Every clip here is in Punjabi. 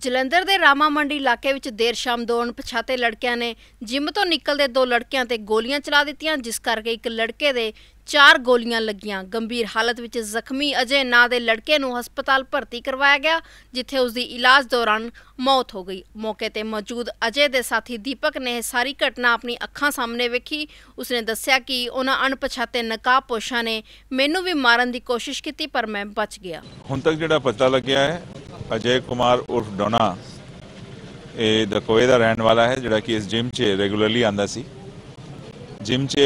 ਜਲੰਧਰ ਦੇ ਰਾਮਾ ਮੰਡੀ ਇਲਾਕੇ ਵਿੱਚ ਦੇਰ ਸ਼ਾਮ ਦੋ ਅਣਪਛਾਤੇ ਲੜਕਿਆਂ ਨੇ ਜਿਮ ਤੋਂ ਨਿਕਲਦੇ ਦੋ ਲੜਕਿਆਂ ਤੇ ਗੋਲੀਆਂ ਚਲਾ ਦਿੱਤੀਆਂ, ਜਿਸ ਕਰਕੇ ਇੱਕ ਲੜਕੇ ਦੇ ਚਾਰ ਗੋਲੀਆਂ ਲੱਗੀਆਂ। ਗੰਭੀਰ ਹਾਲਤ ਵਿੱਚ ਜ਼ਖਮੀ ਅਜੇ ਨਾਂ ਦੇ ਲੜਕੇ ਨੂੰ ਹਸਪਤਾਲ ਭਰਤੀ ਕਰਵਾਇਆ ਗਿਆ, ਜਿੱਥੇ ਉਸ ਦੀ ਇਲਾਜ ਦੌਰਾਨ ਮੌਤ ਹੋ ਗਈ। ਮੌਕੇ ਤੇ ਮੌਜੂਦ ਅਜੇ ਦੇ ਸਾਥੀ ਦੀਪਕ ਨੇ ਇਹ ਸਾਰੀ ਘਟਨਾ ਆਪਣੀ ਅੱਖਾਂ ਸਾਹਮਣੇ ਵੇਖੀ। ਉਸਨੇ ਦੱਸਿਆ ਕਿ ਉਹਨਾਂ ਅਣਪਛਾਤੇ ਨਕਾਬਪੋਸ਼ਾਂ ਨੇ ਮੈਨੂੰ ਵੀ ਮਾਰਨ ਦੀ ਕੋਸ਼ਿਸ਼ ਕੀਤੀ, ਪਰ ਮੈਂ ਬਚ ਗਿਆ। ਹੁਣ ਤੱਕ ਜਿਹੜਾ ਪਤਾ ਲੱਗਿਆ ਹੈ ਅਜੇ ਕੁਮਾਰ ਉਰਫ ਡੋਨਾ, ਇਹ ਦਕੋਏ ਦਾ ਰਹਿਣ ਵਾਲਾ ਹੈ, ਜਿਹੜਾ ਕਿ ਇਸ ਜਿਮ 'ਚ ਰੈਗੂਲਰਲੀ ਆਂਦਾ ਸੀ। ਜਿਮ 'ਚ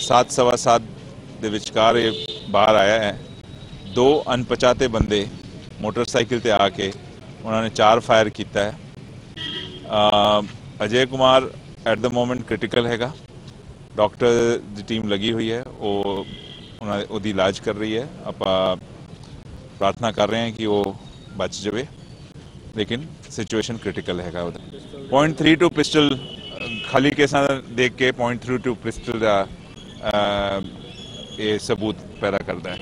7:30 ਦੇ ਵਿਚਕਾਰ ਇਹ ਬਾਹਰ ਆਇਆ ਹੈ। ਦੋ ਅਣਪਛਾਤੇ ਬੰਦੇ ਮੋਟਰਸਾਈਕਲ ਤੇ ਆ ਕੇ ਉਹਨਾਂ ਨੇ ਚਾਰ ਫਾਇਰ ਕੀਤਾ ਹੈ। Ajay Kumar at the moment critical ਹੈਗਾ। ਡਾਕਟਰ ਦੀ ਟੀਮ ਲੱਗੀ ਹੋਈ ਹੈ। ਉਹ ਉਹਨਾਂ ਉਹਦੀ ਇਲਾਜ ਕਰ ਰਹੀ ਹੈ। ਆਪਾਂ ਪ੍ਰਾਰਥਨਾ ਕਰ ਰਹੇ ਹਾਂ ਕਿ ਉਹ ਬਚ ਜਾਵੇ। ਲੇਕਿਨ ਸਿਚੁਏਸ਼ਨ ਕ੍ਰਿਟੀਕਲ ਹੈਗਾ ਉਹਦਾ। 0.32 ਪਿਸਟਲ ਖਾਲੀ ਕੇਸਾਂ ਦੇਖ ਕੇ 0.32 ਪਿਸਟਲ ਦਾ ਇਹ ਸਬੂਤ ਪੈਦਾ ਕਰਦਾ ਹੈ।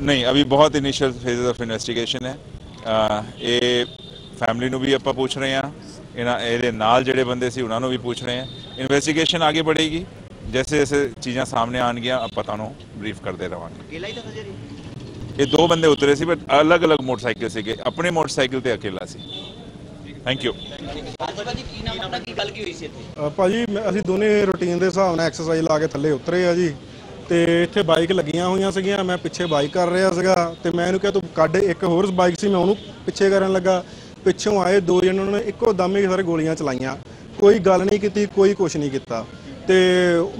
ਨਹੀਂ ਅਭੀ ਬਹੁਤ ਇਨੀਸ਼ੀਅਲ ਫੇਜ਼ ਆਫ ਇਨਵੈਸਟੀਗੇਸ਼ਨ ਹੈ। ਇਹ ਫੈਮਿਲੀ ਨੂੰ ਵੀ ਆਪਾਂ ਪੁੱਛ ਰਹੇ ਹਾਂ। ਇਹਨਾਂ ਇਹਦੇ ਨਾਲ ਜਿਹੜੇ ਬੰਦੇ ਸੀ ਉਹਨਾਂ ਨੂੰ ਵੀ ਪੁੱਛ ਰਹੇ ਹਾਂ। ਇਨਵੈਸਟੀਗੇਸ਼ਨ ਅੱਗੇ ਵਧੇਗੀ। ਜੈਸੇ ਜੈਸੇ ਚੀਜ਼ਾਂ ਸਾਹਮਣੇ ਆਣਗੀਆਂ ਆਪਾਂ ਤੁਹਾਨੂੰ ਬਰੀਫ ਕਰਦੇ ਰਵਾਂਗੇ ਅਕੇਲਾ ਹੀ ਤਾਂ ਸਜੇ ਇਹ ਦੋ ਬੰਦੇ ਉਤਰੇ ਸੀ ਬਟ ਅਲੱਗ-ਅਲੱਗ ਮੋਟਰਸਾਈਕਲ ਸੀਗੇ ਆਪਣੇ ਮੋਟਰਸਾਈਕਲ ਤੇ ਅਕੇਲਾ ਸੀ ਥੈਂਕ ਯੂ ਭਾਜੀ ਕੀ ਨਾਮ ਆਪਣਾ ਕੀ ਗੱਲ ਕੀ ਹੋਈ ਸੀ ਇੱਥੇ ਅ, ਭਾਜੀ ਮੈਂ- ਅਸੀਂ ਦੋਨੇ ਰੁਟੀਨ ਦੇ ਹਿਸਾਬ ਨਾਲ ਐਕਸਰਸਾਈਜ਼ ਲਾ ਕੇ ਥੱਲੇ ਉਤਰੇ ਆ ਜੀ ਤੇ ਇੱਥੇ ਬਾਈਕ ਲੱਗੀਆਂ ਹੋਈਆਂ ਸੀਗੀਆਂ ਮੈਂ ਪਿੱਛੇ ਬਾਈਕ ਕਰ ਰਿਹਾ ਸੀਗਾ ਤੇ ਮੈਂ ਇਹਨੂੰ ਕਿਹਾ ਤੂੰ ਕੱਢ ਇੱਕ ਹੋਰ ਬਾਈਕ ਸੀ ਮੈਂ ਉਹਨੂੰ ਪਿੱਛੇ ਕਰਨ ਲੱਗਾ ਪਿੱਛੋਂ ਆਏ ਦੋ ਜਣੇ ਉਹਨਾਂ ਨੇ ਇੱਕੋ ਦਮ ਹੀ ਸਾਰੇ ਗੋਲੀਆਂ ਚਲਾਈਆਂ ਕੋਈ ਗੱਲ ਨਹੀਂ ਕੀਤੀ ਕੋਈ ਕੁਛ ਨਹੀਂ ਕੀਤਾ ਤੇ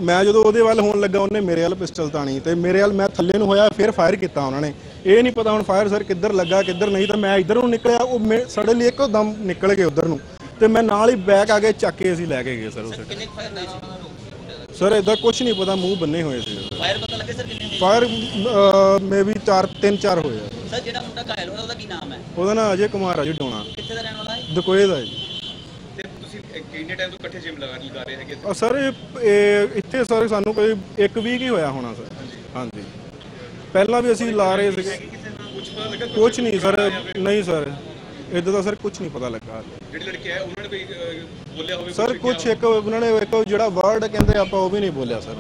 ਮੈਂ ਜਦੋਂ ਉਹਦੇ ਵੱਲ ਹੋਣ ਲੱਗਾ ਉਹਨੇ ਮੇਰੇ ਵੱਲ ਪਿਸਟਲ ਤਾਣੀ ਤੇ ਮੇਰੇ ਵੱਲ ਮੈਂ ਥੱਲੇ ਨੂੰ ਹੋਇਆ ਫਿਰ ਫਾਇਰ ਕੀਤਾ ਉਹਨਾਂ ਨੇ। ਇਹ ਨਹੀਂ ਪਤਾ ਹੁਣ ਫਾਇਰ ਸਰ ਕਿੱਧਰ ਲੱਗਾ ਕਿੱਧਰ ਨਹੀਂ ਤਾਂ ਮੈਂ ਇੱਧਰ ਨੂੰ ਨਿਕਲਿਆ ਉਹ ਸਡਨਲੀ ਇੱਕੋ ਦਮ ਨਿਕਲ ਗਏ ਉਧਰ ਨੂੰ। ਤੇ ਮੈਂ ਨਾਲ ਹੀ ਬੈਕ ਆ ਕੇ ਚੱਕ ਕੇ ਅਸੀਂ ਲੈ ਕੇ ਗਏ ਸਰ ਉਸ ਸਰ ਇਦਾਂ ਕੁਝ ਨਹੀਂ ਪਤਾ ਮੂੰਹ ਬੰਨੇ ਹੋਏ ਸੀ। ਫਾਇਰ ਪਤਾ ਲੱਗੇ ਸਰ ਕਿੰਨੇ ਹੋਏ? ਫਾਇਰ ਮੇ ਵੀ 4 3 4 ਹੋਏ ਸਰ ਜਿਹੜਾ ਮੁੰਡਾ ਘਾਇਲ ਹੋਇਆ ਉਹਦਾ ਕੀ ਨਾਮ ਹੈ? ਉਹਦਾ ਨਾਂ ਅਜੇ ਕੁਮਾਰ ਆ ਜੀ ਡੋਣਾ। ਕਿੱਥੇ ਦਾ ਰਹਿਣ ਵਾਲਾ ਹੈ? ਦਕੋਏ ਦਾ ਤੁਸੀਂ ਕਿੰਨੇ ਟਾਈਮ ਤੋਂ ਇਕੱਠੇ ਜਿਮ ਲਗਾ ਲਗਾ ਰਹੇ ਹੈਗੇ? ਸਰ ਇਹ- ਇਹ ਇੱਥੇ ਸਰ ਸਾਨੂੰ ਕੋਈ ਇੱਕ ਵੀਕ ਹੀ ਹੋਇਆ ਹੋਣਾ ਸਰ। ਹਾਂਜੀ। ਪਹਿਲਾਂ ਵੀ ਅਸੀਂ ਲਾ ਰਹੇ ਸੀਗੇ। ਕੁਝ ਪਤਾ ਲੱਗਾ ਕੁਝ ਨਹੀਂ ਸਰ। ਨਹੀਂ ਸਰ। ਇਦਾਂ ਦਾ ਸਰ ਕੁਝ ਨਹੀਂ ਪਤਾ ਲੱਗਾ। ਜਿਹੜੇ ਲੜਕੇ ਆਏ ਉਹਨਾਂ ਨੇ ਕੋਈ ਅਹ, ਬੋਲਿਆ ਹੋਵੇ ਸਰ ਕੁਝ ਇੱਕ ਉਹਨਾਂ ਨੇ ਇੱਕ ਜਿਹੜਾ ਵਰਡ ਕਹਿੰਦੇ ਆਪਾਂ ਉਹ ਵੀ ਨਹੀਂ ਬੋਲਿਆ ਸਰ।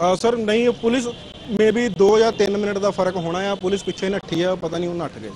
ਇਹ ਪੁਲਿਸ ਨਹੀਂ ਪੁਲਿਸ ਮੇ ਵੀ 2 ਜਾਂ 3 ਮਿੰਟ ਦਾ ਫ਼ਰਕ ਹੋਣਾ ਆ। ਪੁਲਿਸ ਪਿੱਛੇ ਨੱਠੀ ਆ ਪਤਾ ਨਹੀਂ ਉਹ ਨੱਠ ਗਏ।